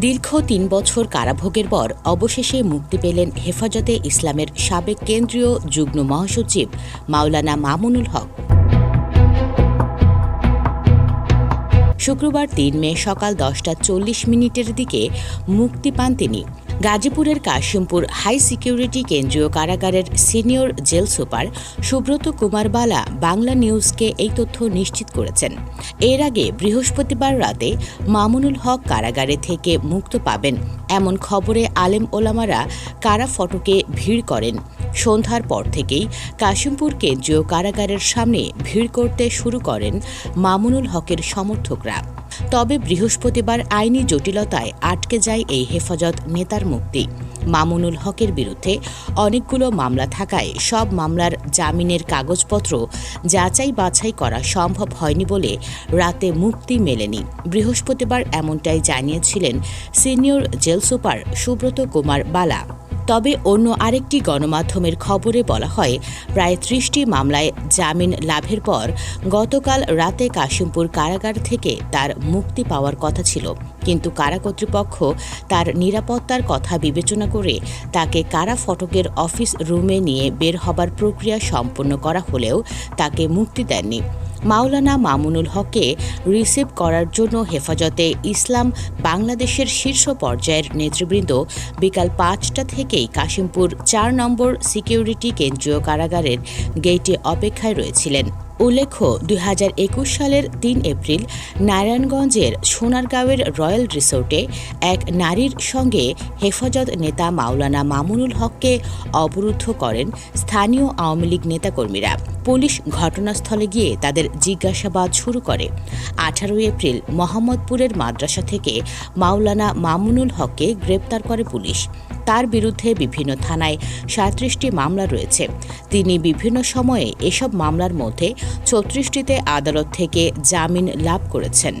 দীর্ঘ তিন বছর কারাভোগের পর অবশেষে মুক্তি পেলেন হেফাজতে ইসলামের সাবেক কেন্দ্রীয় যুগ্ম মহাসচিব মাওলানা মামুনুল হক। শুক্রবার তিন মে সকাল দশটা চল্লিশ মিনিটের দিকে মুক্তি পান তিনি। গাজীপুরের কাশিমপুর হাই সিকিউরিটি কেন্দ্রীয় কারাগারের senior jail super Subrata Kumar Bala Bangla নিউজকে এই তথ্য নিশ্চিত করেছেন। এর আগে বৃহস্পতিবার রাতে মামুনুল হক কারাগারে থেকে মুক্ত পাবেন। এমন খবরে আলেম ওলামারা কারা ফটকে ভিড় করেন। সন্ধ্যার পর থেকেই কাশিমপুর কেন্দ্রীয় কারাগারের সামনে ভিড় করতে শুরু করেন মামুনুল হকের সমর্থকরা। তবে বৃহস্পতিবার আইনি জটিলতায় আটকে যায় এই হেফাজত নেতার মুক্তি। মামুনুল হকের বিরুদ্ধে অনেকগুলো মামলা থাকায় সব মামলার জামিনের কাগজপত্র যাচাই বাছাই করা সম্ভব হয়নি বলে রাতে মুক্তি মেলেনি। বৃহস্পতিবার এমনটাই জানিয়েছিলেন senior jail super Subrata Kumar Bala. তবে অন্য আরেকটি গণমাধ্যমের খবরে বলা হয়, প্রায় ত্রিশটি মামলায় জামিন লাভের পর গতকাল রাতে কাশিমপুর কারাগার থেকে তার মুক্তি পাওয়ার কথা ছিল। কিন্তু কারা কর্তৃপক্ষ তার নিরাপত্তার কথা বিবেচনা করে তাকে কারা ফটকের অফিস রুমে নিয়ে বের হবার প্রক্রিয়া সম্পন্ন করা হলেও তাকে মুক্তি দেননি। মাওলানা মামুনুল হককে রিসিভ করার জন্য হেফাজতে ইসলাম বাংলাদেশের শীর্ষ পর্যায়ের নেতৃবৃন্দ বিকাল পাঁচটা থেকেই কাশিমপুর চার নম্বর সিকিউরিটি কেন্দ্রীয় কারাগারের গেইটে অপেক্ষায় রয়েছিলেন। উল্লেখ্য, দুই হাজার একুশ সালের তিন এপ্রিল নারায়ণগঞ্জের সোনারগাঁওয়ের রয়্যাল রিসোর্টে এক নারীর সঙ্গে হেফাজত নেতা মাওলানা মামুনুল হককে অবরুদ্ধ করেন স্থানীয় আওয়ামী লীগ নেতাকর্মীরা। পুলিশ ঘটনাস্থলে গিয়ে তাদের জিজ্ঞাসাবাদ শুরু করে। আঠারোই এপ্রিল মোহাম্মদপুরের মাদ্রাসা থেকে মাওলানা মামুনুল হককে গ্রেপ্তার করে পুলিশ। তার বিরুদ্ধে বিভিন্ন থানায় সাঁত্রিশটি মামলা রয়েছে। তিনি বিভিন্ন সময়ে এসব মামলার মধ্যে ছত্রিশটিতে আদালত থেকে জামিন লাভ করেছেন।